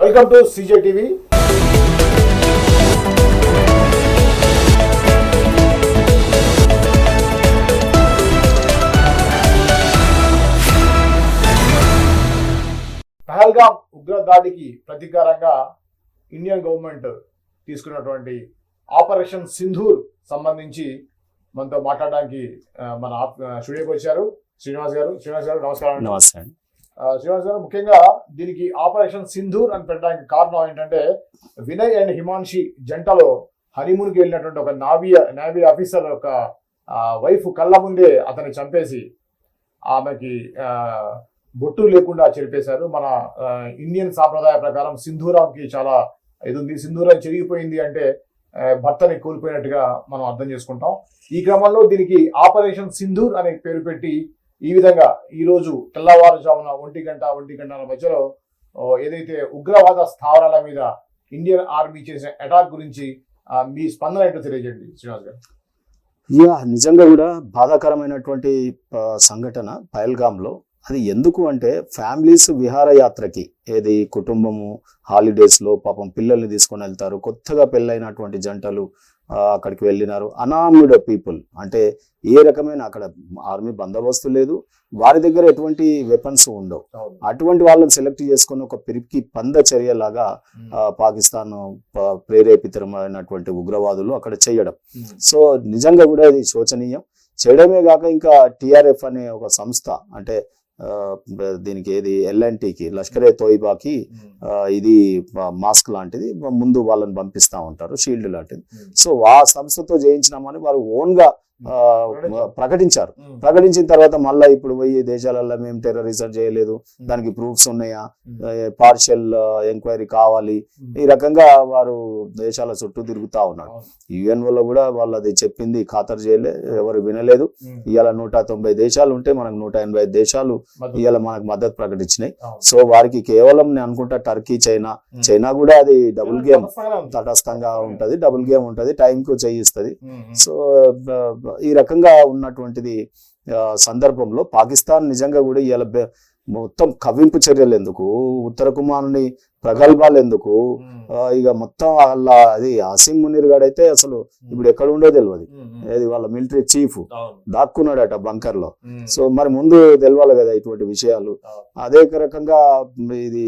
Welcome to CJ TV. Pahalgam ఉగ్రదాడికి ప్రతీకారంగా Indian government తీసుకున్నటువంటి operation Sindoor సంబంధించి మనతో మాట్లాడడానికి మన స్టూడియోకి వచ్చారు. శ్రీనివాస్ గారు. శ్రీనివాస్ గారు నమస్కారం అండి. నమస్తే శ్రీనివాస్ గారు ముఖ్యంగా దీనికి ఆపరేషన్ సింధూర్ అని పెట్టడానికి కారణం ఏంటంటే వినయ్ అండ్ హిమాన్షి జంటలో హనీమూన్కి వెళ్ళినటువంటి ఒక నావీ నేవీ ఆఫీసర్ యొక్క వైఫ్ కళ్ళ ముందే అతన్ని చంపేసి ఆమెకి బొట్టు లేకుండా చెరిపేశారు. మన ఇండియన్ సాంప్రదాయ ప్రకారం సింధూరంకి చాలా ఇది ఉంది సింధూరం చెరిగిపోయింది అంటే భర్తని కోల్పోయినట్టుగా మనం అర్థం చేసుకుంటాం. ఈ క్రమంలో దీనికి ఆపరేషన్ సింధూర్ అనే పేరు పెట్టి ఈ విధంగా ఈ రోజు తెల్లవారుజామున ఒంటి గంట ఒంటి గంటల మధ్యలో ఏదైతే ఉగ్రవాద స్థావరాల మీద ఇండియన్ ఆర్మీ చేసిన అటాక్ గురించి మీ స్పందన ఏంటో తెలియజేయండి శ్రీనివాస్ గారు. యా నిజంగా కూడా బాధాకరమైనటువంటి సంఘటన పహల్గామ్లో. అది ఎందుకు అంటే ఫ్యామిలీస్ విహారయాత్రకి ఏది కుటుంబము హాలిడేస్లో పాపం పిల్లల్ని తీసుకొని వెళ్తారు కొత్తగా పెళ్ళైనటువంటి జంటలు అక్కడికి వెళ్ళినారు. అనామ్డ్ పీపుల్ అంటే ఏ రకమైన అక్కడ ఆర్మీ బందోబస్తు లేదు. వారి దగ్గర ఎటువంటి వెపన్స్ ఉండవు. అటువంటి వాళ్ళని సెలెక్ట్ చేసుకుని ఒక పిరికి పంద చర్యలాగా ఆ, పాకిస్తాన్ ప్రేరేపితమైనటువంటి ఉగ్రవాదులు అక్కడ చేయడం. సో నిజంగా కూడా ఇది శోచనీయం. చేయడమే కాక ఇంకా టిఆర్ఎఫ్ అనే ఒక సంస్థ అంటే దీనికి ఏది ఎల్ఎన్టీకి లష్కరే తోయిబాకి ఇది మాస్క్ లాంటిది ముందు వాళ్ళని పంపిస్తా ఉంటారు షీల్డ్ లాంటిది. సో ఆ సంస్థతో జయించినామని వారు ఓన్గా ఆ, ప్రకటించారు. ప్రకటించిన తర్వాత మళ్ళీ ఇప్పుడు పోయి దేశాలలో మేము టెర్రరిజం చేయలేదు దానికి ప్రూఫ్స్ ఉన్నాయా. పార్షియల్ ఎంక్వైరీ కావాలి. ఈ రకంగా వారు దేశాల చుట్టూ తిరుగుతా ఉన్నారు అవును. యుఎన్ వల్ల కూడా వాళ్ళది చెప్పింది ఖాతరు చేయలే ఎవరు వినలేదు. ఇవాళ నూట తొంభై దేశాలు ఉంటే మనకు నూట ఎనభై దేశాలు. ఇవాళ మనకు మద్దతు ప్రకటించినాయి. సో వారికి కేవలం నేను అనుకుంటా టర్కీ చైనా. చైనా కూడా అది డబుల్ గేమ్. తటస్థంగా ఉంటది డబుల్ గేమ్ ఉంటది టైం కు చేయిస్తుంది. సో ఈ రకంగా ఉన్నటువంటిది సందర్భంలో పాకిస్తాన్ నిజంగా కూడా ఇవాళ మొత్తం కవ్వింపు చర్యలు ఎందుకు ఉత్తర కుమారుని ప్రగల్భాలు ఎందుకు ఇక మొత్తం అలా అది ఆసిమ్ మునీర్ గాడైతే అసలు ఇప్పుడు ఎక్కడ ఉండో తెలియదు. ఏది వాళ్ళ మిలిటరీ చీఫ్. దాక్కున్నాడట బంకర్లో. సో మరి ముందు తెలవాలి కదా ఇటువంటి విషయాలు. అదే రకంగా ఇది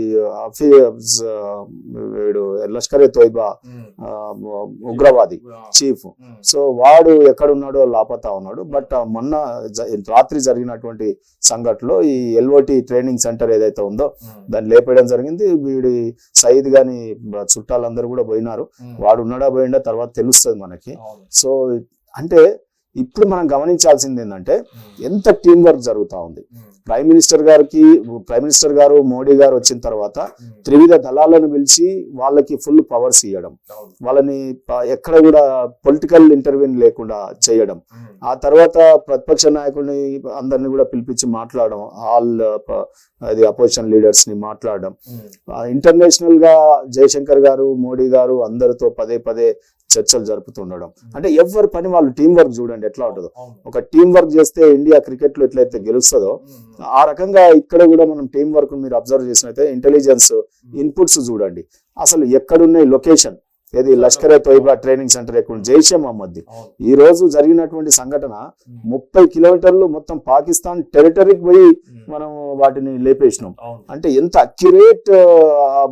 వీడు లష్కరే తోయిబా ఉగ్రవాది. చీఫ్. సో వాడు ఎక్కడున్నాడో లాపతా ఉన్నాడు బట్ మొన్న రాత్రి జరిగినటువంటి సంఘటనలో ఈ ఎల్ఓటి ట్రైనింగ్ సెంటర్ ఏదైతే ఉందో. దాన్ని లేపేయడం జరిగింది వీడి సయీద్ గాని చుట్టాలందరూ కూడా పోయినారు. వాడు ఉన్నాడా పోయిండా తర్వాత తెలుస్తుంది మనకి. సో అంటే ఇప్పుడు మనం గమనించాల్సింది ఏంటంటే. ఎంత టీం వర్క్ జరుగుతా ఉంది. ప్రైమ్ మినిస్టర్ గారికి ప్రైమ్ మినిస్టర్ గారు మోడీ గారు వచ్చిన తర్వాత. త్రివిధ దళాలను పిలిచి వాళ్ళకి ఫుల్ పవర్స్ ఇవ్వడం. వాళ్ళని ఎక్కడ కూడా పొలిటికల్ ఇంటర్వ్యూన్ లేకుండా చేయడం. ఆ తర్వాత ప్రతిపక్ష నాయకుడిని అందరిని కూడా పిలిపించి మాట్లాడడం ఆల్ అది అపోజిషన్ లీడర్స్ని మాట్లాడడం. ఇంటర్నేషనల్గా జయశంకర్ గారు మోడీ గారు అందరితో పదే పదే చర్చలు జరుపుతుండడం. అంటే ఎవరి పని వాళ్ళు టీం వర్క్ చూడండి ఎట్లా ఉంటుందో. ఒక టీం వర్క్ చేస్తే ఇండియా క్రికెట్లో ఎట్లయితే గెలుస్తుందో. ఆ రకంగా ఇక్కడ కూడా మనం టీం వర్క్ మీరు అబ్జర్వ్ చేసినైతే ఇంటెలిజెన్స్ ఇన్పుట్స్ చూడండి. అసలు ఎక్కడున్నాయి లొకేషన్ ఏది లష్కరే తోయిబా ట్రైనింగ్ సెంటర్ ఎక్కడ జైషే మహమ్మద్ అవును. ఈ రోజు జరిగినటువంటి సంఘటన. ముప్పై కిలోమీటర్లు మొత్తం పాకిస్తాన్ టెరిటరీకి పోయి. మనం వాటిని లేపేసినాం. అంటే ఎంత అక్యురేట్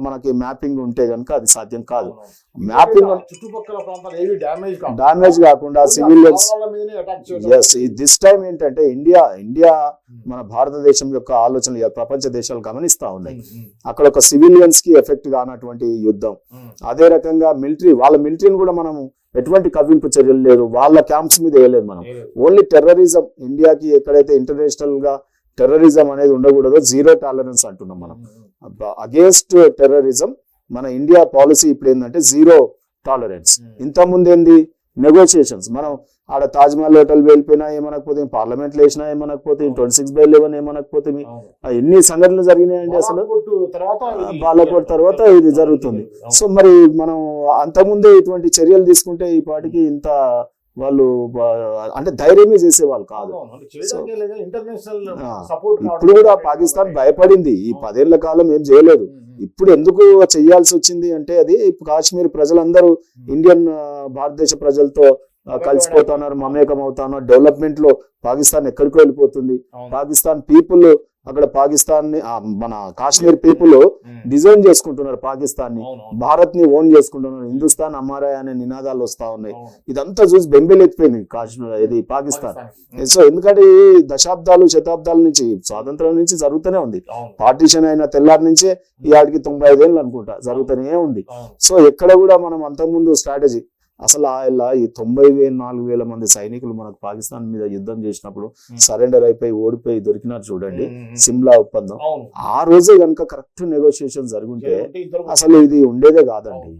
మనకి మ్యాపింగ్ ఉంటే గనుక అది సాధ్యం కాదు. మ్యాపింగ్ డామేజ్ కాకుండా సివిలియన్స్ ఎస్ దిస్ టైం ఏంటంటే ఇండియా ఇండియా మన భారతదేశం యొక్క ఆలోచనలు ప్రపంచ దేశాలు గమనిస్తా ఉన్నాయి ఉమ్. ఉమ్. అక్కడ ఒక సివిలియన్స్కి ఎఫెక్ట్ కానటువంటి యుద్ధం. అదే రకంగా మిలిటరీ వాళ్ళ మిలిటరీని కూడా మనం ఎటువంటి కవ్వింపు చర్యలు లేదు వాళ్ళ క్యాంప్స్ మీద వేయలేదు మనం. ఓన్లీ టెర్రరిజం ఇండియాకి ఎక్కడైతే ఇంటర్నేషనల్గా టెర్రరిజం అనేది ఉండకూడదో జీరో టాలరెన్స్ అంటున్నాం మనం. అగేన్స్ట్ టెర్రరిజం మన ఇండియా పాలసీ ఇప్పుడు ఏంటంటే జీరో టాలరెన్స్. ఇంత ముందు ఏంది నెగోషియేషన్స్ మనం ఆడ తాజ్ మహల్ హోటల్ వెళ్ళిపోయినా ఏమనకపోతే పార్లమెంట్లో వేసినా ఏమనకపోతే ట్వంటీ సిక్స్ బై లెవెన్ ఏమనకపోతే. ఎన్ని సంఘటనలు జరిగినాయండి అసలు? బాలాకోట్ తర్వాత ఇది- జరుగుతుంది. సో మరి మనం అంతకుముందే ఇటువంటి చర్యలు తీసుకుంటే ఈ పాటికి ఇంత వాళ్ళు అంటే ధైర్యమే చేసేవాళ్ళు కాదు. ఇప్పుడు కూడా పాకిస్తాన్ భయపడింది. ఈ పదేళ్ళ కాలం ఏం చేయలేదు. ఇప్పుడు ఎందుకు చేయాల్సి వచ్చింది అంటే అది కాశ్మీర్ ప్రజలందరూ ఇండియన్ భారతదేశ ప్రజలతో కలిసిపోతున్నారు మమేకం అవుతున్నారు డెవలప్మెంట్లో పాకిస్తాన్ ఎక్కడికో వెళ్ళిపోతుంది. పాకిస్తాన్ పీపుల్ అక్కడ పాకిస్తాన్ని మన కాశ్మీర్ పీపుల్ డిజైన్ చేసుకుంటున్నారు పాకిస్తాన్ని భారత్ని ఓన్ చేసుకుంటున్నారు. హిందుస్థాన్ అమ్మారాయ్ అనే నినాదాలు వస్తా ఉన్నాయి. ఇదంతా చూసి బెంబేలెత్తిపోయింది కాశ్మీర్ ఇది పాకిస్తాన్. సో ఎందుకంటే ఈ దశాబ్దాలు శతాబ్దాల నుంచి స్వాతంత్రం నుంచి జరుగుతూనే ఉంది. పార్టీషన్ అయిన తెల్లారి నుంచే ఈ ఆడికి తొంభై ఐదేళ్ళు అనుకుంటా జరుగుతూనే ఉంది. సో ఎక్కడ కూడా మనం అంతకుముందు స్ట్రాటజీ అసలు ఆ ఇలా ఈ తొంభై వేల నాలుగు వేల మంది సైనికులు మనకు పాకిస్తాన్ మీద యుద్ధం చేసినప్పుడు సరెండర్ అయిపోయి ఓడిపోయి దొరికినారు చూడండి. సిమ్లా ఒప్పందం. ఆ రోజే కనుక కరెక్ట్ నెగోషియేషన్ జరుగుంటే అసలు ఇది ఉండేదే కాదండి.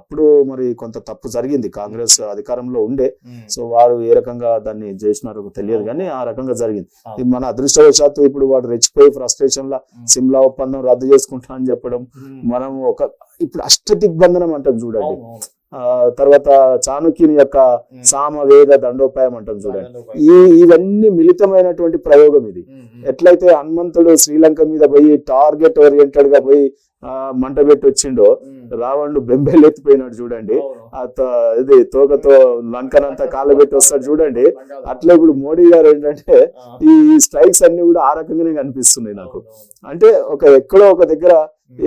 అప్పుడు మరి కొంత తప్పు జరిగింది. కాంగ్రెస్ అధికారంలో ఉండే. సో వారు ఏ రకంగా దాన్ని చేసినారో తెలియదు కానీ ఆ రకంగా జరిగింది. ఇది మన అదృష్టవశాత్తు ఇప్పుడు వాడు రెచ్చిపోయి ఫ్రస్ట్రేషన్ లా సిమ్లా ఒప్పందం రద్దు చేసుకుంటా అని చెప్పడం మనం ఒక ఇప్పుడు అష్ట దిగ్బంధనం అంటాం చూడండి. తర్వాత చాణక్యుని యొక్క సామ వేద దండోపాయం అంటాం చూడండి. ఈ ఇవన్నీ మిళితమైనటువంటి ప్రయోగం ఇది. ఎట్లయితే హనుమంతుడు శ్రీలంక మీద పోయి టార్గెట్ ఓరియంటెడ్గా పోయి ఆ, మంట పెట్టి వచ్చిండో రావణుడు బెంబేలు ఎత్తిపోయినాడు చూడండి ఇది తోకతో లంకనంతా కాళ్ళ పెట్టి వస్తాడు చూడండి. అట్లా ఇప్పుడు మోడీ గారు ఏంటంటే ఈ స్ట్రైక్స్ అన్ని కూడా ఆ రకంగానే కనిపిస్తున్నాయి నాకు. అంటే ఒక ఎక్కడో ఒక దగ్గర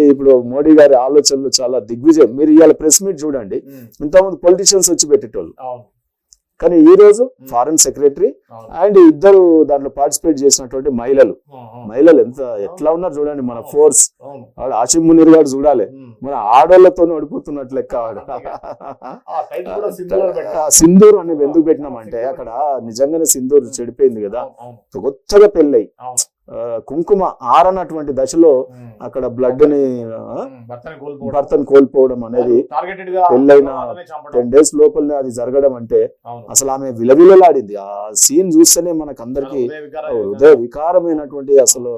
ఇప్పుడు మోడీ గారి ఆలోచనలు చాలా దిగ్విజయం. మీరు ఇవాళ ప్రెస్ మీట్ చూడండి. ఇంతకుముందు పొలిటీషియన్స్ వచ్చి పెట్టేటోళ్ళు. కానీ ఈ రోజు ఫారెన్ సెక్రటరీ అండ్ ఇద్దరు దాంట్లో పార్టిసిపేట్ చేసినటువంటి మహిళలు. మహిళలు ఎంత ఎట్లా ఉన్నారు చూడండి మన ఫోర్స్ ఆసిమ్ మునీర్ గారు చూడాలి. మన ఆడోళ్ళతో ఓడిపోతున్నట్లు లెక్క సింధూర్ అనేది ఎందుకు పెట్టినామంటే అక్కడ నిజంగానే సింధూర్ చెడిపోయింది కదా. కొత్తగా పెళ్ళై ఆ, కుంకుమ ఆరనటువంటి దశలో అక్కడ బ్లడ్ని భర్తను కోల్పోవడం. అనేది పెళ్ళైన. టెన్ డేస్ లోపలనే అది జరగడం అంటే. అసలు ఆమె విలవిలలాడింది. ఆ సీన్ చూస్తేనే మనకు అందరికి హృదయ వికారం హృదయ వికారమైనటువంటి అసలు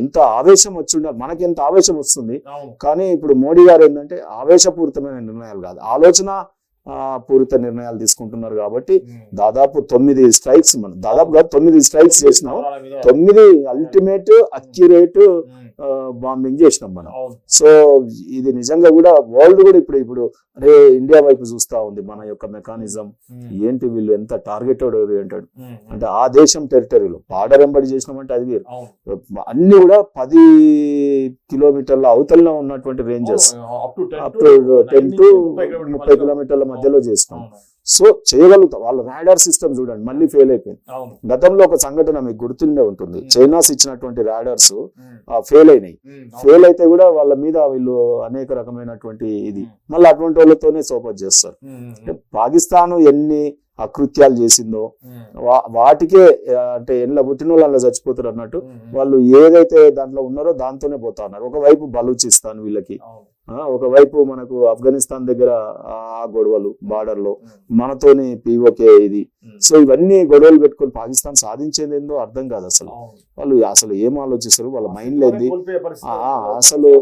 ఎంత ఆవేశం వచ్చి ఉండాలి. మనకి ఎంత ఆవేశం వస్తుంది. కానీ ఇప్పుడు మోడీ గారు ఏంటంటే ఆవేశపూరితమైన నిర్ణయాలు కాదు. ఆలోచన పూరిత నిర్ణయాలు తీసుకుంటున్నారు కాబట్టి. దాదాపు తొమ్మిది స్ట్రైక్స్ మనం దాదాపుగా తొమ్మిది స్ట్రైక్స్ చేసినాం. తొమ్మిది అల్టిమేట్ అక్యురేట్. బాంబింగ్ చేసినాం మనం. సో ఇది నిజంగా కూడా వరల్డ్ కూడా ఇప్పుడు ఇప్పుడు అరే ఇండియా వైపు చూస్తా ఉంది మన యొక్క మెకానిజం. ఏంటి వీళ్ళు ఎంత టార్గెటెడ్ ఓరియంటెడ్. అంటే ఆ దేశం టెరిటరీలో బార్డర్ వెంబడి చేసినామంటే అది వేరు. అన్ని కూడా పది కిలోమీటర్ల అవతలలో ఉన్నటువంటి రేంజెస్ అవును. Up to 10 up to ten 9 to ముప్పై కిలోమీటర్ల మధ్యలో. అవును. సో చేయగలుగుతాం. వాళ్ళ రాడార్ సిస్టమ్ చూడండి మళ్ళీ ఫెయిల్ అయిపోయింది. గతంలో ఒక సంఘటన మీకు గుర్తుండే ఉంటుంది. చైనాస్ ఇచ్చినటువంటి రాడార్స్. ఫెయిల్ అయినాయి. ఫెయిల్ అయితే కూడా వాళ్ళ మీద వీళ్ళు అనేక రకమైనటువంటి ఇది. మళ్ళీ అటువంటి వాళ్ళతోనే సోపత్ చేస్తారు. పాకిస్తాన్ ఎన్ని అకృత్యాలు చేసిందో వాటికే అంటే ఎండ్ల పుట్టిన వాళ్ళు అలా చచ్చిపోతారు అన్నట్టు. వాళ్ళు ఏదైతే దాంట్లో ఉన్నారో దాంతోనే పోతా ఉన్నారు. ఒకవైపు బలూచిస్తాన్ వీళ్ళకి. ఒకవైపు మనకు ఆఫ్ఘనిస్తాన్ దగ్గర ఆ గొడవలు బార్డర్లో. మనతోని పీఓకే ఇది. సో ఇవన్నీ గొడవలు పెట్టుకొని పాకిస్తాన్ సాధించేది ఏందో అర్థం కాదు అసలు. వాళ్ళు అసలు ఏం ఆలోచిస్తారు వాళ్ళ మైండ్. ఆ, అసలు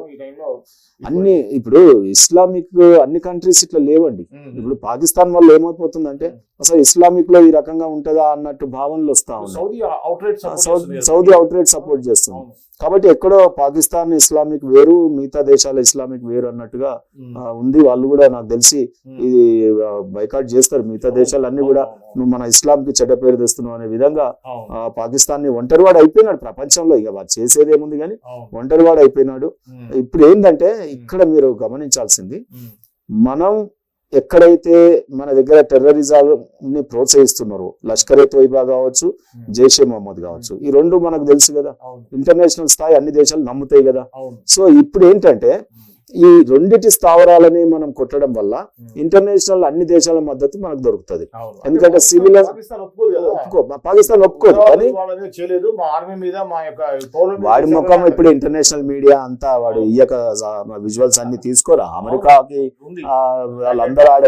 అన్ని ఇప్పుడు ఇస్లామిక్ అన్ని కంట్రీస్ ఇట్లా లేవండి. ఇప్పుడు పాకిస్తాన్ వల్ల ఏమైపోతుందంటే అసలు ఇస్లామిక్లో ఈ రకంగా ఉంటుందా అన్నట్టు భావనలు వస్తా ఉన్నాయి. సౌదీ అవుట్రేట్ సపోర్ట్ చేస్తుంది. కాబట్టి ఎక్కడో పాకిస్తాన్ ఇస్లామిక్ వేరు మిగతా దేశాల ఇస్లామిక్ వేరు అన్నట్టుగా ఉంది. వాళ్ళు కూడా నాకు తెలిసి ఇది బైకాట్ చేస్తారు. మిగతా దేశాలన్నీ కూడా నువ్వు మన ఇస్లాం కి చెడ్డ పేరు తెస్తున్నావు అనే విధంగా పాకిస్తాన్ని ఒంటరివాడు అయిపోయినాడు ప్రపంచంలో. ఇక వాడు చేసేది ఏముంది కానీ ఒంటరివాడు అయిపోయినాడు. ఇప్పుడు ఏంటంటే ఇక్కడ మీరు గమనించాల్సింది మనం ఎక్కడైతే మన దగ్గర టెర్రరిజాన్ని ప్రోత్సహిస్తున్నారో లష్కర్ ఏ తోయిబా కావచ్చు జైషే మహమ్మద్ కావచ్చు ఈ రెండు మనకు తెలుసు కదా. ఇంటర్నేషనల్ స్థాయి అన్ని దేశాలు నమ్ముతాయి కదా. సో ఇప్పుడు ఏంటంటే ఈ రెండిటి స్థావరాలని మనం కొట్టడం వల్ల ఇంటర్నేషనల్ అన్ని దేశాల మద్దతు మనకు దొరుకుతుంది. ఎందుకంటే కదా. ఒప్పుకో పాకిస్తాన్ ఒప్పుకోదు కానీ వాడి ముఖం ఇప్పుడు ఇంటర్నేషనల్ మీడియా అంతా వాడు ఇయ్యక విజువల్స్ అన్ని తీసుకోరా? అమెరికాకి వాళ్ళందరూ ఆడ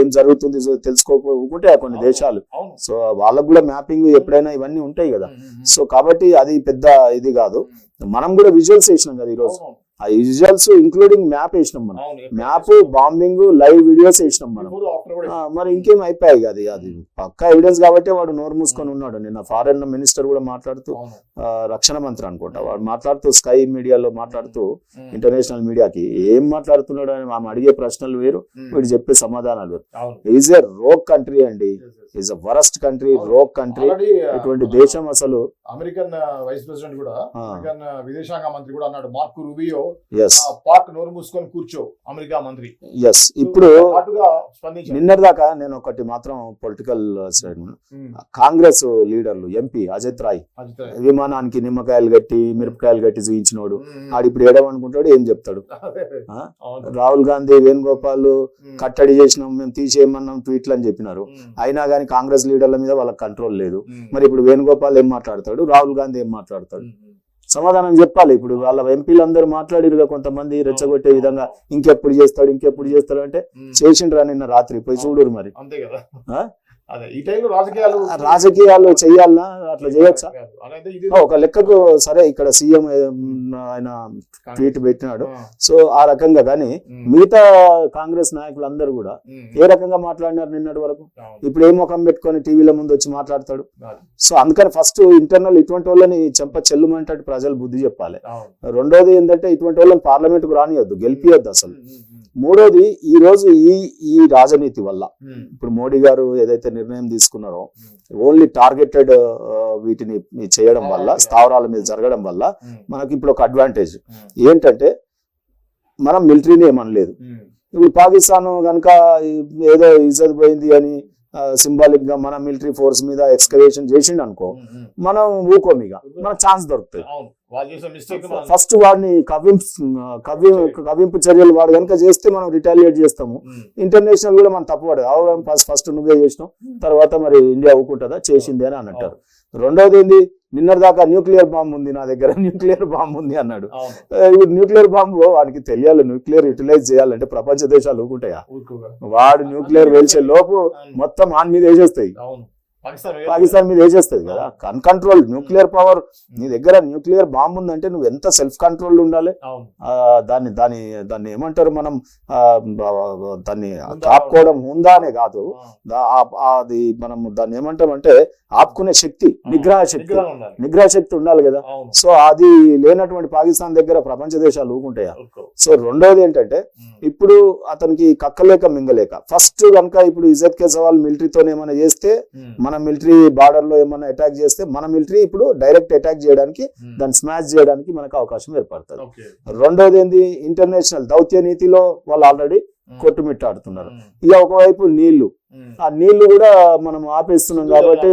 ఏం జరుగుతుంది తెలుసుకోకుంటే కొన్ని దేశాలు. సో వాళ్ళకు కూడా మ్యాపింగ్ ఎప్పుడైనా ఇవన్నీ ఉంటాయి కదా. సో కాబట్టి అది పెద్ద ఇది కాదు. మనం కూడా విజువల్స్ వేసినాం కదా ఈరోజు. ఆ విజువల్స్ ఇంక్లూడింగ్ మ్యాప్ వేసినాం మనం. మ్యాప్ బాంబింగ్ లైవ్ వీడియోస్ వేసినాం మనం. మరి ఇంకేం అయిపోయాయి అది అది పక్కా ఎవిడెన్స్ కాబట్టి వాడు నోరు మూసుకొని ఉన్నాడు. నిన్న ఫారెన్ మినిస్టర్ కూడా మాట్లాడుతూ రక్షణ మంత్రి అనుకుంటా. వాడు మాట్లాడుతూ స్కై మీడియాలో మాట్లాడుతూ ఇంటర్నేషనల్ మీడియాకి ఏం మాట్లాడుతున్నాడు అని ఆమె అడిగే ప్రశ్నలు వేరు వీడు చెప్పే సమాధానాలు వేరు. ఈజ్ ఏ రోక్ కంట్రీ అండి. Is a worst country rogue country ఇటువంటి మన దేశం అసలు అమెరికన్ వైస్ ప్రెసిడెంట్ కూడా. అమెరికన్ విదేశాంగ మంత్రి కూడా అన్నాడు. మార్కు రూబియో పాక్ నోరు మూసుకొని కూర్చో అమెరికా మంత్రి. ఎస్ ఇప్పుడు నిన్నటిదాకా నేను ఒకటి మాత్రం పొలిటికల్ ఉమ్, కాంగ్రెస్ లీడర్లు ఎంపీ అజిత్ రాయ్. విమానానికి నిమ్మకాయలు కట్టి మిరపకాయలు కట్టి చూయించినోడు. ఉమ్, ఆడు ఇప్పుడు ఏడమనుకుంటాడు ఏం చెప్తాడు. రాహుల్ గాంధీ వేణుగోపాల్ ఉమ్, కట్టడి చేసినాం మేము తీసేయమన్నాం ట్వీట్లు అని చెప్పినారు. అయినా కానీ కాంగ్రెస్ లీడర్ల మీద వాళ్ళకి కంట్రోల్ లేదు. మరి ఇప్పుడు వేణుగోపాల్ ఏం మాట్లాడతాడు? రాహుల్ గాంధీ ఏం మాట్లాడతాడు. సమాధానం చెప్పాలి. ఇప్పుడు వాళ్ళ ఎంపీలు అందరూ మాట్లాడిరుగా కొంతమంది రెచ్చగొట్టే విధంగా ఇంకెప్పుడు చేస్తాడు ఇంకెప్పుడు చేస్తాడు అంటే చేసిండ్రా నిన్న రాత్రి పోయి చూడురు మరి. అంతే కదా. ఈ టైంలో రాజకీయాలు రాజకీయాలు చెయ్యాలనా అట్లా చేయొచ్చా? ఒక లెక్కకు సరే ఇక్కడ సీఎం ఆయన ట్వీట్ పెట్టినాడు. సో ఆ రకంగా కానీ మిగతా కాంగ్రెస్ నాయకులందరూ కూడా ఉమ్, ఏ రకంగా మాట్లాడినారు నిన్నటి వరకు? ఇప్పుడు ఏ ముఖం పెట్టుకొని టీవీల ముందు వచ్చి మాట్లాడతాడు? సో అందుకని ఫస్ట్ ఇంటర్నల్ ఇటువంటి వాళ్ళని చెంప చెల్లుమంటే ప్రజలు బుద్ధి చెప్పాలి. రెండోది ఏంటంటే ఇటువంటి వాళ్ళని పార్లమెంట్కు రానియొద్దు గెలిపియొద్దు అసలు. మూడోది ఈ రోజు ఈ ఈ రాజనీతి వల్ల. ఇప్పుడు మోడీ గారు ఏదైతే నిర్ణయం తీసుకున్నారో ఓన్లీ టార్గెటెడ్ వీటిని చేయడం వల్ల స్థావరాల మీద జరగడం వల్ల మనకి ఇప్పుడు ఒక అడ్వాంటేజ్. ఏంటంటే మనం మిలిటరీని ఏమనలేదు ఇప్పుడు పాకిస్తాన్ కనుక ఏదో ఇజ్జత్ పోయింది అని సింబాలిక్గా మన మిలిటరీ ఫోర్స్ మీద ఎక్స్కవేషన్ చేసిండు అనుకో. మనం ఊకోం ఇక. మనకు ఛాన్స్ దొరుకుతుంది. ఫస్ట్ వాడిని కవ్వింపు కవ్వి కవ్వింపు చర్యలు వాడు కనుక చేస్తే మనం రిటాలియేట్ చేస్తాము. ఇంటర్నేషనల్ కూడా మనం తప్పుపడదు ఫస్ట్ ఫస్ట్ నువ్వే చేసినావు. తర్వాత మరి ఇండియా ఊకుంటుందా? చేసింది అని అంటారు రెండోది ఏంది? నిన్నటి దాకా న్యూక్లియర్ బాంబు ఉంది నా దగ్గర న్యూక్లియర్ బాంబు ఉంది అన్నాడు. ఇప్పుడు న్యూక్లియర్ బాంబు వాడికి తెలియాలి న్యూక్లియర్ యూటిలైజ్ చేయాలంటే ప్రపంచ దేశాలు ఊకుంటాయా వాడు న్యూక్లియర్ వేల్చే లోపు మొత్తం ఆన్ మీద వేసేస్తాయి. పాకిస్తాన్ మీద వేసేస్తుంది కదా. అన్కంట్రోల్ న్యూక్లియర్ పవర్ నీ దగ్గర న్యూక్లియర్ బాంబు ఉందంటే నువ్వు ఎంత సెల్ఫ్ కంట్రోల్ ఉండాలి దాన్ని దాన్ని దాన్ని ఏమంటారు మనం? దాన్ని కాపుకోవడం ఉందా అనే కాదు. అది మనం దాన్ని ఏమంటాం అంటే ఆపుకునే శక్తి నిగ్రహ శక్తి. నిగ్రహం శక్తి ఉండాలి కదా. సో అది లేనటువంటి పాకిస్తాన్ దగ్గర ప్రపంచ దేశాలు ఊకుంటాయా. సో రెండోది ఏంటంటే ఇప్పుడు అతనికి కక్కలేక మింగలేక ఫస్ట్ కనుక ఇప్పుడు ఇజత్ కేసవాల్ మిలిటరీతో ఏమైనా చేస్తే మన మిలిటరీ బార్డర్లో ఏమైనా అటాక్ చేస్తే మన మిలిటరీ ఇప్పుడు డైరెక్ట్ అటాక్ చేయడానికి ఉమ్, దాన్ని స్మాష్ చేయడానికి మనకు అవకాశం ఏర్పడుతుంది. రెండోది ఏంది? ఇంటర్నేషనల్ దౌత్య నీతిలో వాళ్ళు ఆల్రెడీ ఉమ్, కొట్టుమిట్టాడుతున్నారు. ఇక ఒకవైపు నీళ్ళు. ఆ నీళ్ళు కూడా మనం ఆపేస్తున్నాం కాబట్టి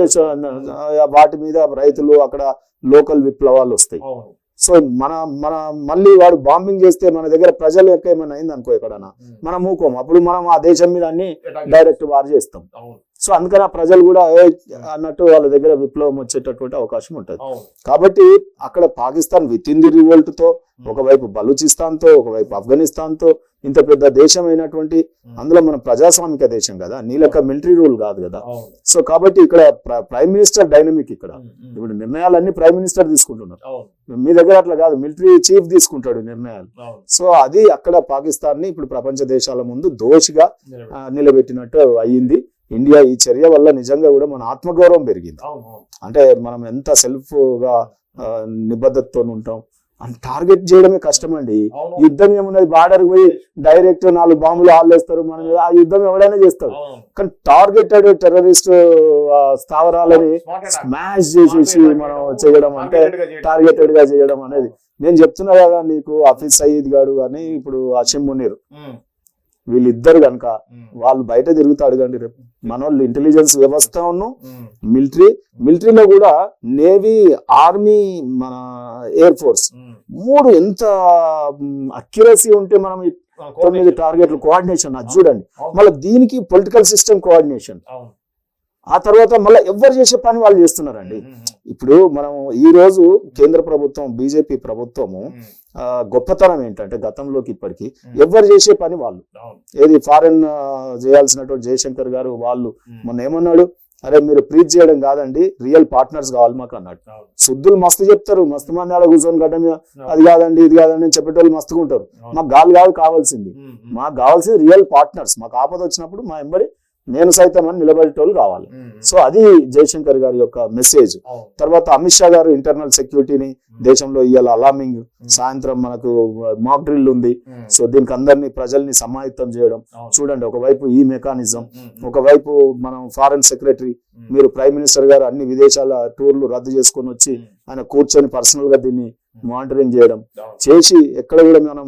వాటి మీద రైతులు అక్కడ లోకల్ విప్లవాలు వస్తాయి. సో మన మన మళ్ళీ వాడు బాంబింగ్ చేస్తే మన దగ్గర ప్రజలు యొక్క ఏమైనా అయింది అనుకో ఎక్కడన్నా ఉమ్, మనం ఊకోం అప్పుడు మనం ఆ దేశం మీద అన్ని డైరెక్ట్ వార్ చేస్తాం. సో అందుకని ఆ ప్రజలు కూడా "ఏ" అన్నట్టు వాళ్ళ దగ్గర విప్లవం వచ్చేటటువంటి అవకాశం ఉంటుంది. కాబట్టి అక్కడ పాకిస్తాన్ విత్ ఇన్ ది రివోల్ట్తో ఒకవైపు బలూచిస్తాన్తో ఒకవైపు ఆఫ్ఘనిస్తాన్తో ఇంత పెద్ద దేశం అయినటువంటి అందులో మన ప్రజాస్వామిక దేశం కదా నీలక మిలిటరీ రూల్ కాదు కదా. సో కాబట్టి ఇక్కడ ప్ర- ప్రైమ్ మినిస్టర్ డైనమిక్ ఇక్కడ. ఇప్పుడు నిర్ణయాలన్నీ ప్రైమ్ మినిస్టర్ తీసుకుంటున్నారు. మీ దగ్గర అట్లా కాదు మిలిటరీ చీఫ్ తీసుకుంటాడు నిర్ణయాలు. సో అది అక్కడ పాకిస్తాన్ని ఇప్పుడు ప్రపంచ దేశాల ముందు దోషిగా నిలబెట్టినట్టు అయ్యింది. ఇండియా ఈ చర్య వల్ల నిజంగా కూడా మన ఆత్మగౌరవం పెరిగింది. అంటే మనం ఎంత సెల్ఫ్గా నిబద్ధతతో ఉంటాం అని టార్గెట్ చేయడమే కష్టం అండి యుద్ధం ఏమున్నది? బార్డర్ పోయి డైరెక్ట్ నాలుగు బాంబులు ఆల్లేస్తారు మన మీద. ఆ యుద్ధం ఎవడైనా చేస్తాడు. అవును. కానీ టార్గెటెడ్ టెర్రరిస్ట్ స్థావరాలని. స్మాష్ చేసేసి మనం చేయడం అంటే. టార్గెటెడ్గా చేయడం. అనేది. నేను చెప్తున్నా కదా నీకు హఫీజ్ సయీద్ గారు కానీ ఇప్పుడు అషిమ్ మునీర్. వీళ్ళిద్దరు కనుక వాళ్ళు బయట తిరుగుతూ అడగండి రేపు. మన వాళ్ళు ఇంటెలిజెన్స్ వ్యవస్థ ఉన్ను మిలిటరీ మిలిటరీలో కూడా నేవీ ఆర్మీ మన ఎయిర్ ఫోర్స్. మూడు ఎంత అక్యురసీ ఉంటే మనం తొమ్మిది. టార్గెట్లు కోఆర్డినేషన్ అది చూడండి. మళ్ళీ దీనికి పొలిటికల్ సిస్టమ్ కోఆర్డినేషన్ ఆ తర్వాత మళ్ళీ ఎవరు చేసే పని వాళ్ళు చేస్తున్నారండి? ఇప్పుడు మనం ఈ రోజు కేంద్ర ప్రభుత్వం బీజేపీ ప్రభుత్వము గొప్పతనం ఏంటంటే గతంలోకి ఇప్పటికి. ఎవరు చేసే పని వాళ్ళు. ఏది ఫారెన్ చేయాల్సినటువంటి జయశంకర్ గారు వాళ్ళు మొన్న ఏమన్నాడు? అరే మీరు ప్రీచ్ చేయడం కాదండి రియల్ పార్ట్నర్స్ కావాలి మాకు అన్నాడు. అవును. శుద్ధులు మస్తు చెప్తారు మస్తు మంది ఆడ కూర్చొని గడ్డ మీద అది కాదండి ఇది కాదండి అని చెప్పేటోళ్ళు మస్తుగా ఉంటారు. మాకు గాలి కాదు కావాల్సింది. మాకు కావాల్సింది రియల్ పార్ట్నర్స్. మాకు ఆపద వచ్చినప్పుడు మా ఎంబడి నేను సైతం అని నిలబడేటోళ్ళు కావాలి. సో అది జయశంకర్ గారి యొక్క మెసేజ్. తర్వాత అమిత్ షా గారు ఇంటర్నల్ సెక్యూరిటీని దేశంలో ఇవాళ అలార్మింగ్ సాయంత్రం మనకు మాక్ డ్రిల్ ఉంది. సో దీనికి అందరినీ ప్రజల్ని సమాయత్తం చేయడం. చూడండి ఒకవైపు ఈ మెకానిజం ఒకవైపు మనం ఫారెన్ సెక్రటరీ మీరు ప్రైమ్ మినిస్టర్ గారు అన్ని విదేశాల టూర్లు రద్దు చేసుకొని వచ్చి ఆయన కూర్చొని పర్సనల్గా దీన్ని మానిటరింగ్ చేయడం. చేసి ఎక్కడ కూడా మనం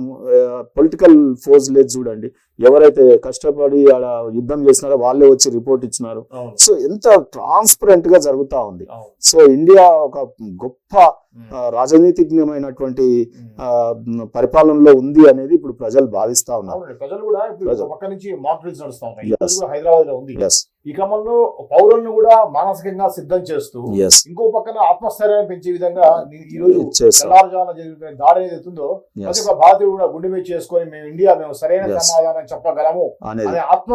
పొలిటికల్ ఫోర్స్ లేదు చూడండి. ఎవరైతే కష్టపడి ఆడ యుద్ధం చేసినారో వాళ్ళే వచ్చి రిపోర్ట్ ఇచ్చినారు. సో ఎంత ట్రాన్స్పరెంట్గా జరుగుతా ఉంది. సో ఇండియా ఒక గొప్ప రాజనీతిజ్ఞమైనటువంటి పరిపాలనలో ఉంది అనేది ఇప్పుడు ప్రజలు భావిస్తా ఉన్నారు. ప్రజలు కూడా పక్క నుంచి మాక్ డ్రిల్స్ నడుస్తా కూడా హైదరాబాద్లో ఉంది ఈ క్రమంలో పౌరులను కూడా మానసికంగా సిద్ధం చేస్తూ ఇంకో పక్కన ఆత్మస్థైర్యాన్ని పెంచే విధంగా ఈ రోజు చేస్తాం. తెల్లారుజామున జరిగిన దాడి ఏదైతే ఉందో ప్రతి ఒక్క భారతీయుడు కూడా గుండె మీద చేసుకొని మేము ఇండియా మేము సరైన. సమాధానం చెప్పగలము అనేది. అనే ఆత్మ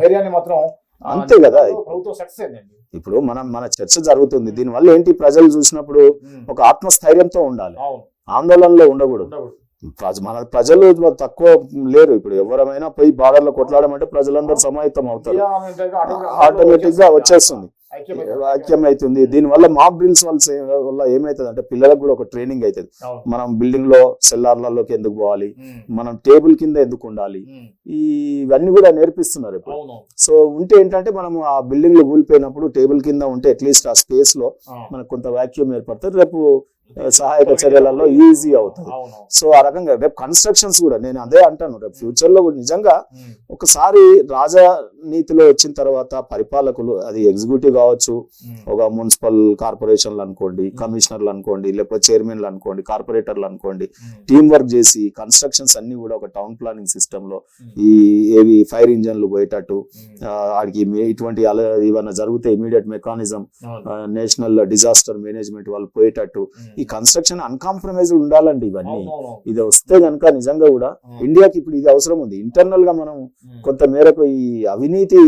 ధైర్యాన్ని మాత్రం అంతే కదా. ప్రభుత్వం సక్సెస్ అయిందండి ఇప్పుడు మనం మన చర్చ జరుగుతుంది. దీనివల్ల ఏంటి? ప్రజలు చూసినప్పుడు ఒక ఆత్మస్థైర్యంతో ఉండాలి. ఆందోళనలో ఉండకూడదు. మన ప్రజలు తక్కువ లేరు. ఇప్పుడు ఎవరమైనా పోయి బార్డర్లో కొట్లాడమంటే ప్రజలందరూ సమాయత్తం అవుతారు ఆటోమేటిక్గా వచ్చేస్తుంది. అవుతుంది దీనివల్ల మాక్ డ్రిల్స్ వల్ల వల్ల ఏమైతుంది? అంటే పిల్లలకు కూడా ఒక ట్రైనింగ్ అవుతుంది. మనం బిల్డింగ్లో సెల్లార్లలోకి ఎందుకు పోవాలి? మనం టేబుల్ కింద ఎందుకు ఉండాలి? ఇవన్నీ కూడా నేర్పిస్తున్నారు ఇప్పుడు. సో ఉంటే ఏంటంటే మనం ఆ బిల్డింగ్లో కూలిపోయినప్పుడు టేబుల్ కింద ఉంటే అట్లీస్ట్ ఆ స్పేస్లో. మనకు కొంత వాక్యూమ్ ఏర్పడుతుంది. రేపు సహాయక చర్యలలో ఈజీ అవుతుంది. సో ఆ రకంగా రేపు కన్స్ట్రక్షన్స్ కూడా నేను అదే అంటాను. రేపు ఫ్యూచర్లో కూడా నిజంగా ఒకసారి రాజనీతిలో వచ్చిన తర్వాత పరిపాలకులు అది ఎగ్జిక్యూటివ్ కావచ్చు ఒక మున్సిపల్ కార్పొరేషన్లు అనుకోండి కమిషనర్లు అనుకోండి లేకపోతే చైర్మన్లు అనుకోండి కార్పొరేటర్లు అనుకోండి టీం వర్క్ చేసి కన్స్ట్రక్షన్స్ అన్ని కూడా ఒక టౌన్ ప్లానింగ్ సిస్టమ్లో ఈ ఏవి ఫైర్ ఇంజన్లు పోయేటట్టు ఆడికి ఇటువంటి అల ఏమన్నా జరిగితే immediate mechanism. National disaster management వాళ్ళు పోయేటట్టు ఈ కన్స్ట్రక్షన్ అన్కాంప్రమైజ్డ్ ఉండాలండి ఇవన్నీ. ఇది వస్తే కనుక నిజంగా కూడా ఇండియాకి ఇప్పుడు ఇది అవసరం ఉంది. ఇంటర్నల్గా మనం కొంత మేరకు ఈ అవినీతి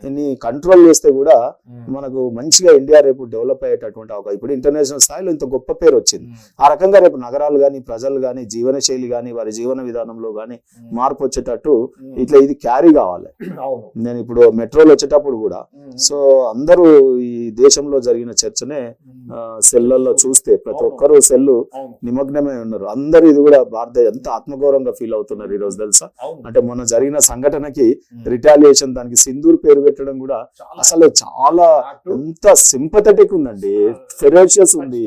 ఉమ్, ని కంట్రోల్ చేస్తే కూడా ఉమ్, మనకు మంచిగా ఇండియా రేపు డెవలప్ అయ్యేటటువంటి ఒక ఇప్పుడు ఇంటర్నేషనల్ స్థాయిలో ఇంత గొప్ప పేరు వచ్చింది. ఉమ్, ఆ రకంగా రేపు నగరాలు కానీ ప్రజలు కానీ జీవన శైలి కానీ వారి జీవన విధానంలో కానీ ఉమ్, మార్పు వచ్చేటట్టు ఇట్లా ఇది క్యారీ కావాలి. నేను ఇప్పుడు మెట్రోలో వచ్చేటప్పుడు కూడా సో అందరూ ఈ దేశంలో జరిగిన చర్చనే ఉమ్, ఆ, సెల్లలో చూస్తే ప్రతి ఒక్కరు సెల్లు నిమగ్నమై ఉన్నారు. అందరూ ఇది కూడా భారత ఎంత ఆత్మగౌరవంగా ఫీల్ అవుతున్నారు ఈ రోజు తెలుసా? అంటే మొన్న జరిగిన సంఘటనకి రిటాలియేషన్ దానికి సింధూర్ పేరు పెట్టడం కూడా అసలు చాలా ఎంత సింపథెటిక్ ఉందండి. ఫెరోషియస్ ఉంది.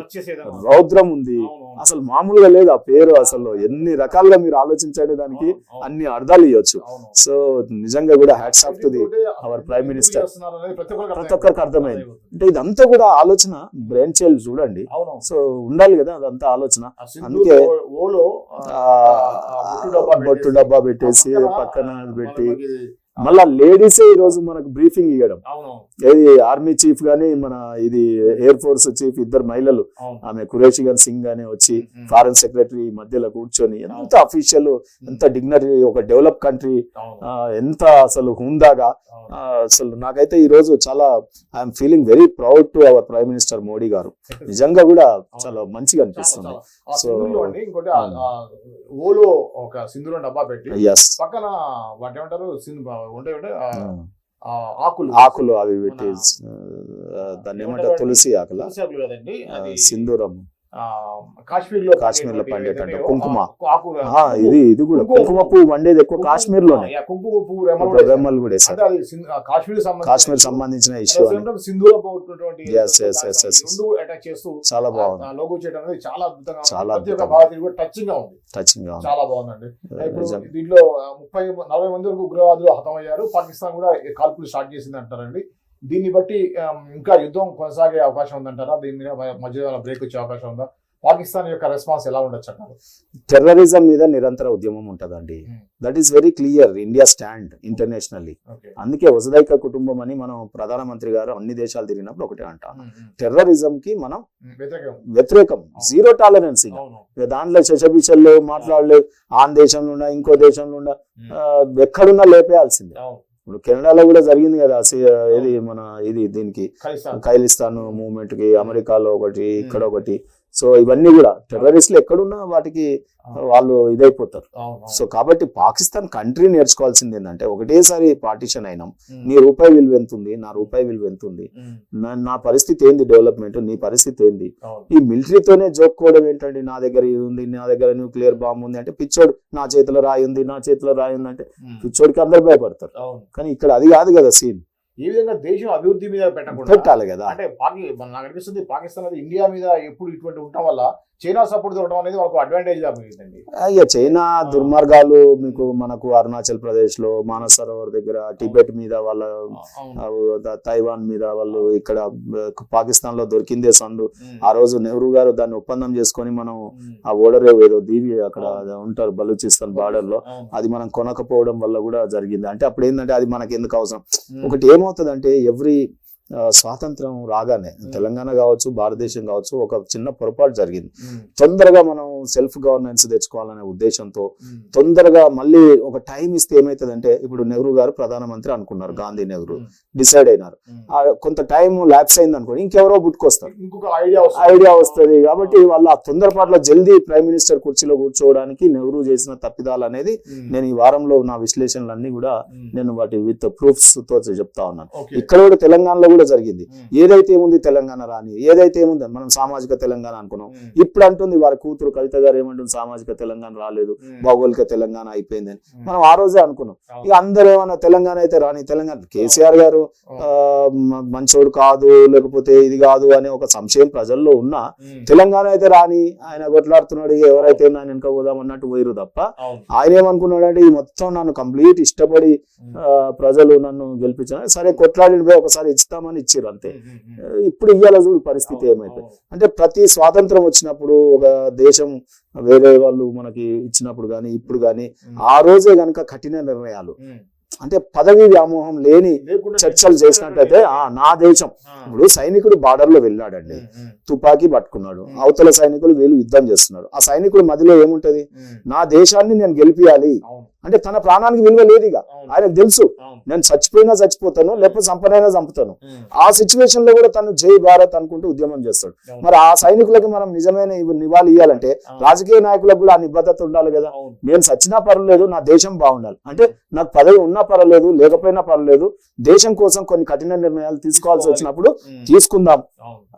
రౌద్రం ఉంది. అసలు మామూలుగా లేదు ఆ పేరు అసలు. ఎన్ని రకాలుగా మీరు ఆలోచించండి దానికి అన్ని అర్థాలు ఇవ్వచ్చు. సో నిజంగా కూడా hats off to the minister. చేస్తున్నారు అనేది ప్రతి ఒక్కరికి అర్థమైంది. అంటే ఇదంతా కూడా ఆలోచన బ్రెయిన్ చైల్డ్ చూడండి. సో ఉండాలి కదా అదంతా ఆలోచన. అందుకే బొట్టు డబ్బా పెట్టేసి, పక్కన పెట్టి మళ్ళా లేడీసే ఈ రోజు మనకు బ్రీఫింగ్ ఇవ్వడం ఏది ఆర్మీ చీఫ్ గానీ మన ఇది ఎయిర్ ఫోర్స్ చీఫ్ ఇద్దరు మహిళలు ఆమె కురేషి గారి సింగ్ గానీ వచ్చి ఫారెన్ సెక్రటరీ మధ్యలో కూర్చొని ఎంత అఫీషియల్ ఎంత డిగ్నరీ ఒక డెవలప్ కంట్రీ ఎంత అసలు హుందాగా అసలు నాకైతే ఈ రోజు చాలా I'm feeling very proud to our prime minister Modi గారు. నిజంగా కూడా చాలా మంచిగా అనిపిస్తుంది. ఇంకోటి ఆ ఓలో ఒక సింధూరం డబ్బా పెట్టి పక్కన వాటి ఏమంటారు ఆ ఆకులు. ఆకులు అవి పెట్టి దాన్ని ఏమంటారు? తులసి ఆకుల? తులసి ఆకులు కదండి. అది సింధూరం. కాశ్మీర్లో కాశ్మీర్లో పండేటట్టు కుంకుమ. ఆకు ఆ, ఇది ఇది కూడా కుంకుమ కుంకుమ పువ్వు. వండేది ఎక్కువ కాశ్మీర్లోనే కుంకుమ పువ్వు రెమ్మలు కూడా ఆ, కాశ్మీర్ కాశ్మీర్. సంబంధించిన ఇష్యూ సింధూలో అటాక్ చేస్తూ చాలా బాగుంది. ఆ లోగో చేయడం అనేది చాలా అద్భుతంగా. చాలా అద్భుతంగా. టచింగ్గా ఉంది. టచింగ్గా చాలా బాగుందండి. దీంట్లో ముప్పై నలభై మంది వరకు ఉగ్రవాదులు హతమయ్యారు. పాకిస్తాన్ కూడా కాల్పులు స్టార్ట్ చేసింది అంటారండి దీన్ని బట్టి ఇంకా యుద్ధం కొనసాగే అవకాశం ఉందంటారా? దీని మీద మధ్య బ్రేక్ వచ్చే అవకాశం ఉందా? పాకిస్తాన్ యొక్క రెస్పాన్స్ ఎలా ఉండొచ్చు అంటారు? టెర్రరిజం మీద నిరంతర ఉద్యమం ఉంటదండి. Hmm. That is very clear India stand internationally అందుకే వసుదైక కుటుంబం అని మనం ప్రధానమంత్రి గారు అన్ని దేశాలు తిరిగినప్పుడు ఒకటే అంటాం టెర్రరిజం కి మనం వ్యతిరేకం. వ్యతిరేకం జీరో టాలరెన్స్ దాంట్లో శశబిషలు మాట్లాడలేవు ఆన్ దేశంలో ఇంకో దేశంలో ఎక్కడున్నా లేపేయాల్సిందే. ఇప్పుడు కెనడాలో కూడా జరిగింది కదా ఇది మన ఇది దీనికి ఖైలిస్తాన్ మూవ్మెంట్కి అమెరికాలో ఒకటి ఇక్కడ ఒకటి. సో ఇవన్నీ కూడా టెర్రరిస్టులు ఎక్కడున్నా వాటికి వాళ్ళు ఇదైపోతారు. సో. కాబట్టి పాకిస్తాన్ కంట్రీ నేర్చుకోవాల్సింది ఏంటంటే ఒకటేసారి పార్టీషన్ అయినాం. నీ రూపాయి విలువ ఎంత ఉంది నా రూపాయి విలువ ఎంత ఉంది నా పరిస్థితి ఏంది డెవలప్మెంట్ నీ పరిస్థితి ఏంది. ఈ మిలిటరీతోనే జోక్కోవడం ఏంటండి? నా దగ్గర ఇది ఉంది నా దగ్గర న్యూక్లియర్ బాంబు ఉంది అంటే పిచ్చోడు నా చేతిలో రాయి ఉంది నా చేతిలో రాయి ఉంది అంటే పిచ్చోడికి అందరు భయపడతారు. కానీ ఇక్కడ అది కాదు కదా సీన్. ఈ విధంగా దేశం అభివృద్ధి మీద పెట్టకుండా పెట్టాలి కదా. అంటే పాకి మన- నాకు అనిపిస్తుంది పాకిస్తాన్ ఇండియా మీద ఎప్పుడు ఇటువంటి ఉండటం వల్ల చైనా సపోర్ట్ దొరకడం అనేది వాళ్ళకు అడ్వాంటేజ్గా ఇక చైనా దుర్మార్గాలు మీకు మనకు అరుణాచల్ ప్రదేశ్లో మానస సరోవర్ దగ్గర టిబెట్ మీద వాళ్ళ తైవాన్ మీద వాళ్ళు ఇక్కడ పాకిస్తాన్లో దొరికిందే ఉమ్, ఆ రోజు నెహ్రూ గారు దాన్ని ఒప్పందం చేసుకొని మనం ఆ ఓడరేవు ఏదో దీవి అక్కడ ఉంటారు బలూచిస్తాన్ బార్డర్లో. అది మనం కొనకపోవడం వల్ల కూడా జరిగింది. అంటే అప్పుడు ఏంటంటే అది మనకి ఎందుకు అవసరం ఒకటి ఏమవుతుంది అంటే ఎవ్రీ స్వాతంత్రం రాగానే తెలంగాణ కావచ్చు భారతదేశం కావచ్చు ఒక చిన్న పొరపాటు జరిగింది. తొందరగా మనం సెల్ఫ్ గవర్నెన్స్ తెచ్చుకోవాలనే ఉద్దేశంతో తొందరగా మళ్ళీ ఒక టైం ఇస్తే ఏమవుతుందంటే ఇప్పుడు నెహ్రూ గారు ప్రధానమంత్రి అనుకున్నారు గాంధీ నెహ్రూ డిసైడ్ అయినారు. కొంత టైం ల్యాప్స్ అయింది అనుకోండి ఇంకెవరో పుట్టుకొస్తారు. ఇంకొక ఐడియా వస్తుంది. ఐడియా వస్తుంది. కాబట్టి వాళ్ళు ఆ తొందరపాట్లో జల్దీ ప్రైమ్ మినిస్టర్ కుర్చీలో కూర్చోవడానికి నెహ్రూ చేసిన తప్పిదాలు అనేది నేను ఈ వారంలో నా విశ్లేషణలన్నీ కూడా నేను వాటి విత్ ప్రూఫ్స్తో చెప్తా ఉన్నాను. ఇక్కడ కూడా తెలంగాణలో కూడా జరిగింది. ఏదైతే ఏముంది తెలంగాణ రాని ఏదైతే ఏముంది మనం సామాజిక తెలంగాణ అనుకున్నాం. ఇప్పుడు అంటుంది వారి కూతురు కవిత గారు ఏమంటుంది సామాజిక తెలంగాణ రాలేదు భౌగోళిక తెలంగాణ అయిపోయింది అని మనం ఆ రోజే అనుకున్నాం. ఇక అందరూ ఏమన్నా తెలంగాణ అయితే రాని తెలంగాణ కేసీఆర్ గారు మంచోడు కాదు లేకపోతే ఇది కాదు అనే ఒక సంశయం ప్రజల్లో ఉన్నా తెలంగాణ అయితే రాని ఆయన కొట్లాడుతున్నాడు ఎవరైతే ఆయన వెనక పోదాం అన్నట్టు పోయిరు తప్ప. ఆయన ఏమనుకున్నాడు అంటే ఈ మొత్తం నన్ను కంప్లీట్ ఇష్టపడి ప్రజలు నన్ను గెలిపించారు. సరే కొట్లాడి పోయి ఒకసారి ఇస్తామని ఇచ్చారు అంతే. ఇప్పుడు ఇయ్యాల చూడు పరిస్థితి ఏమైపోయింది అవును. అంటే ప్రతి స్వాతంత్రం వచ్చినప్పుడు ఒక దేశం వేరే వాళ్ళు మనకి ఇచ్చినప్పుడు కానీ ఇప్పుడు కానీ ఆ రోజే గనక కఠిన నిర్ణయాలు. అంటే పదవి వ్యామోహం లేని చర్చలు చేసినట్టయితే ఆ నా దేశం ఇప్పుడు సైనికుడు బార్డర్లో వెళ్ళాడండి తుపాకీ పట్టుకున్నాడు. అవతల సైనికులు వీళ్ళు యుద్ధం చేస్తున్నారు. ఆ సైనికుడి మధ్యలో ఏముంటది? నా దేశాన్ని నేను గెలిపియాలి. అంటే తన ప్రాణానికి విలువ లేదు ఇక ఆయనకు తెలుసు. నేను చచ్చిపోయినా చచ్చిపోతాను లేకపోతే సంపనైనా చంపుతాను ఆ సిచ్యువేషన్లో కూడా తను జై భారత్ అనుకుంటూ ఉద్యమం చేస్తాడు. మరి ఆ సైనికులకి మనం నిజమైన నివాళి ఇవ్వాలంటే. రాజకీయ నాయకులకు కూడా ఆ నిబద్ధత ఉండాలి కదా. నేను సచ్చినా పర్వాలేదు నా దేశం బాగుండాలి అంటే నాకు పదవి ఉన్నా పర్వాలేదు లేకపోయినా పర్వాలేదు దేశం కోసం కొన్ని కఠిన నిర్ణయాలు తీసుకోవాల్సి తీసుకోవాలి. వచ్చినప్పుడు తీసుకుందాం.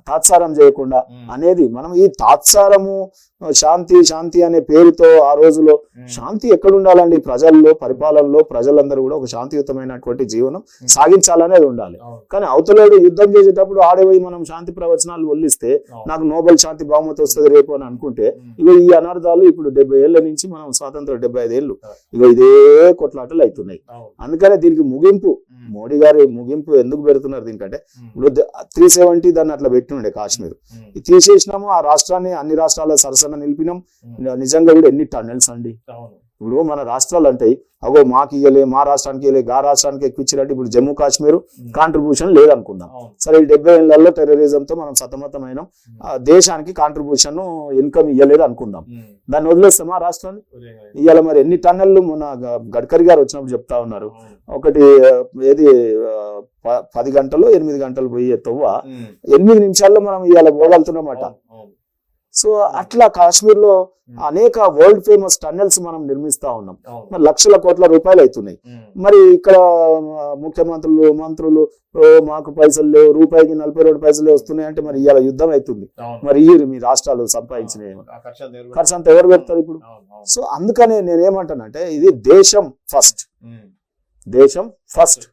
తాత్సారం చేయకుండా అనేది మనం ఈ తాత్సారము శాంతి శాంతి అనే పేరుతో ఆ రోజులో శాంతి ఎక్కడ ఉండాలండి ప్రజల్లో పరిపాలనలో ప్రజలందరూ కూడా ఒక శాంతియుతమైనటువంటి జీవనం సాగించాలనేది ఉండాలి. కానీ అవతలోడు యుద్ధం చేసేటప్పుడు ఆడపోయి మనం శాంతి ప్రవచనాలు వల్లిస్తే. నాకు నోబెల్ శాంతి బహుమతి వస్తుంది రేపు అని అనుకుంటే ఇగో ఈ అనర్థాలు ఇప్పుడు డెబ్బై ఏళ్ళ నుంచి మనం స్వాతంత్ర డెబ్బై ఐదేళ్ళు ఇగో ఇదే కొట్లాటలు అవుతున్నాయి. అందుకనే దీనికి ముగింపు మోడీ గారి ముగింపు ఎందుకు పెడుతున్నారు దీనికంటే ఇప్పుడు త్రీ సెవెంటీ దాన్ని అట్లా పెట్టిండే కాశ్మీర్. తీసేసినాము ఆ రాష్ట్రాన్ని అన్ని రాష్ట్రాల సరసన నిలిపినాం. ఉమ్, నిజంగా కూడా ఎన్ని టన్నెల్స్ అండి. ఇప్పుడు మన రాష్ట్రాలు అంటాయి అగో మాకు ఇయ్యలే మా రాష్ట్రానికి ఇయ్యలే గా రాష్ట్రానికి ఎక్కువ ఇచ్చినట్టు ఇప్పుడు జమ్మూ కాశ్మీర్ కాంట్రిబ్యూషన్ లేదనుకుందాం. సరే ఈ డెబ్బై టెర్రరిజం తో మనం సతమతమైన. దేశానికి కాంట్రిబ్యూషన్ ఇన్కమ్ ఇవ్వలేదు అనుకుందాం. దాన్ని వదిలేస్తామా రాష్ట్రాన్ని? ఉదయం గారు. ఇవాళ మరి ఎన్ని టన్నెళ్ళు మన గడ్కరీ గారు వచ్చినప్పుడు చెప్తా ఉన్నారు. ఒకటి ఏది పది గంటలు ఎనిమిది గంటలు పోయే తవ్వ ఎనిమిది నిమిషాల్లో మనం ఇవాళ పోగలుగుతున్నామట. అవును. సో అట్లా కాశ్మీర్లో అనేక వరల్డ్ ఫేమస్ టన్నెల్స్ మనం నిర్మిస్తా ఉన్నాం. మరి లక్షల కోట్ల రూపాయలు అవుతున్నాయి. మరి ఇక్కడ ముఖ్యమంత్రులు మంత్రులు మాకు పైసలు లేవు రూపాయికి నలభై రెండు పైసలు వస్తున్నాయి అంటే మరి ఇవాళ యుద్ధం అవుతుంది. మరి ఈ మీ రాష్ట్రాలు తెరుగు- ఖర్చు అంతా ఎవరు పెడతారు ఇప్పుడు. సో అందుకనే నేనేమంటానంటే ఇది దేశం ఫస్ట్ దేశం ఫస్ట్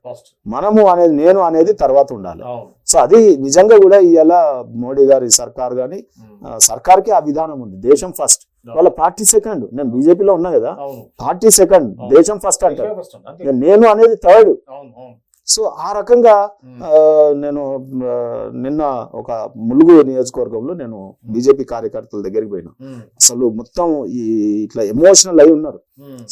మనము అనేది నేను అనేది తర్వాత ఉండాలి. సో అది నిజంగా కూడా ఇవాళ మోడీ గారి సర్కార్ కానీ ఉమ్, సర్కార్కి ఆ విధానం ఉంది. దేశం ఫస్ట్ వాళ్ళ పార్టీ సెకండ్ నేను బీజేపీలో ఉన్నా కదా. పార్టీ సెకండ్ దేశం ఫస్ట్ అంటారు. నేను అనేది థర్డ్ సో ఆ రకంగా నేను నిన్న ఒక ములుగు నియోజకవర్గంలో నేను బీజేపీ కార్యకర్తల దగ్గరికి పోయినా. అసలు మొత్తం ఈ ఇట్లా ఎమోషనల్ అయి ఉన్నారు.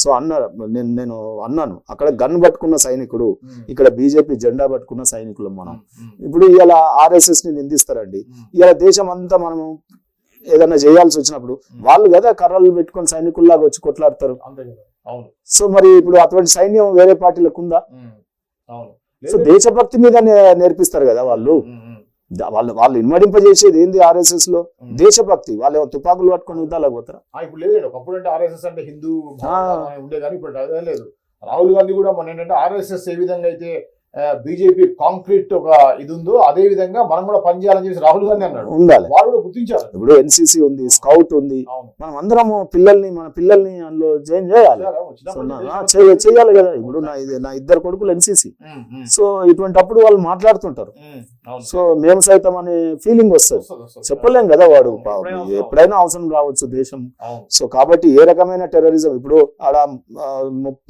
సో అన్నారు నేను నేను అన్నాను అక్కడ గన్ పట్టుకున్న సైనికుడు ఇక్కడ బీజేపీ జెండా పట్టుకున్న సైనికులు మనం. ఇప్పుడు ఇలా ఆర్ఎస్ఎస్ని నిందిస్తారండి. ఇలా దేశం అంతా మనము ఏదైనా చేయాల్సి వచ్చినప్పుడు వాళ్ళు కదా కర్రలు పెట్టుకొని సైనికుల్లాగా వచ్చి కొట్లాడతారు. సో మరి ఇప్పుడు అటువంటి సైన్యం వేరే పార్టీలకు ఉందా? అవును. సో దేశభక్తి మీద నేర్పిస్తారు కదా వాళ్ళు. వాళ్ళు వాళ్ళు ఇన్వడింపజేసేది ఏంది ఆర్ఎస్ఎస్లో. దేశభక్తి. వాళ్ళు తుపాకులు పట్టుకొని యుద్ధాలకు పోతారా? ఇప్పుడు లేదు ఒకప్పుడు అంటే ఆర్ఎస్ఎస్ అంటే హిందూ ఆ. ఉండే కానీ ఇప్పుడు లేదు. రాహుల్ గాంధీ కూడా మన ఏంటంటే ఆర్ఎస్ఎస్ ఏ విధంగా అయితే బీజేపీ కాంక్రీట్ ఒక ఇది ఉందో అదే విధంగా మనం కూడా పనిచేయాలని చెప్పి రాహుల్ గాంధీ అన్నాడు. ఉండాలి. వాళ్ళు కూడా గుర్తించారు ఇప్పుడు ఎన్సిసి ఉంది స్కౌట్ ఉంది. మనం అందరం పిల్లల్ని మన పిల్లల్ని అందులో జాయిన్ చేయాలి. చేయాలా? కదా. ఇప్పుడు నా నా ఇద్దరు కొడుకులు ఎన్సిసి సో ఇటువంటి అప్పుడు వాళ్ళు మాట్లాడుతుంటారు. సో మేము సైతం అనే ఫీలింగ్ వస్తుంది. చెప్పలేం కదా వాడు ఎప్పుడైనా అవసరం. రావచ్చు. దేశం. సో కాబట్టి ఏ రకమైన టెర్రరిజం ఇప్పుడు ఆడ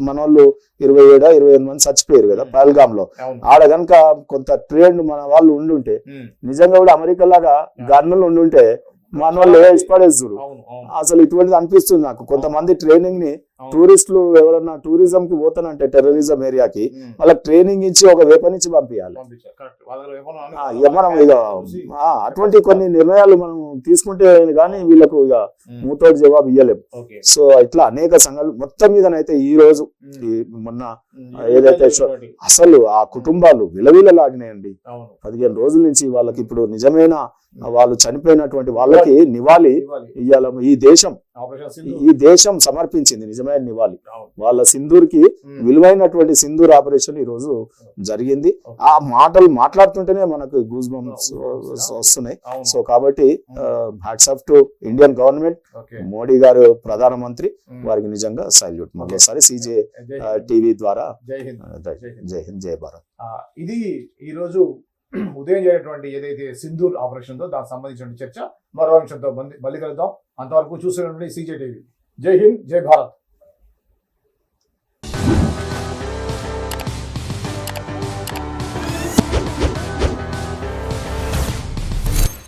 మనోళ్ళు ఇరవై ఏడా ఇరవై ఎనిమిది మంది చచ్చిపోయారు కదా పహల్గామ్లో ఆడ గనక కొంత ట్రేడ్ మన వాళ్ళు ఉండుంటే నిజంగా కూడా అమెరికా లాగా గన్నులు ఉండుంటే మన వాళ్ళు అవును. అసలు ఇటువంటిది అనిపిస్తుంది నాకు. కొంతమంది ట్రైనింగ్ని. టూరిస్టులు ఎవరన్నా టూరిజం కి పోతానంటే టెర్రరిజం ఏరియాకి వాళ్ళకి ట్రైనింగ్ ఇచ్చి ఒక వెపన్ ఇచ్చి పంపించాలి. మనం ఇక అటువంటి కొన్ని నిర్ణయాలు మనం తీసుకుంటే కానీ వీళ్ళకు ఇక మూతోటి జవాబు ఇవ్వలేం ఓకే. సో ఇట్లా అనేక సంఘాలు మొత్తం మీదనైతే ఈ రోజు మొన్న ఏదైతే అసలు ఆ కుటుంబాలు విలవిలలాడినాయండి అవును. పదిహేను రోజుల నుంచి వాళ్ళకి ఇప్పుడు నిజమైన? వాళ్ళు చనిపోయినటువంటి వాళ్ళకి నివాళి ఇవ్వాలి ఈ దేశం ఈ దేశం సమర్పించింది నిజమైన నివాళి అవును. వాళ్ళ సింధూర్కి విలువైనటువంటి సింధూర్ ఆపరేషన్ ఈ రోజు జరిగింది. ఆ మాటలు మాట్లాడుతుంటేనే మనకు గూస్ బంప్స్ వస్తున్నాయి. సో కాబట్టి hats off to Indian government Modi గారు ప్రధానమంత్రి వారికి నిజంగా సల్యూట్ మరోసారి సిజే హింద్. టీవీ ద్వారా జై హింద్. ఆ, జై భారత్. ఇది ఈ రోజు ఉదయం జరిగినటువంటి ఏదైతే సింధూర్ ఆపరేషన్ ఉందో దానికి సంబంధించిన చర్చ. మరో అంశంతో మళ్ళీ కలుద్దాం. అంతవరకు చూస్తున్నటువంటి సీజే టీవీ. జై హింద్ జై భారత్.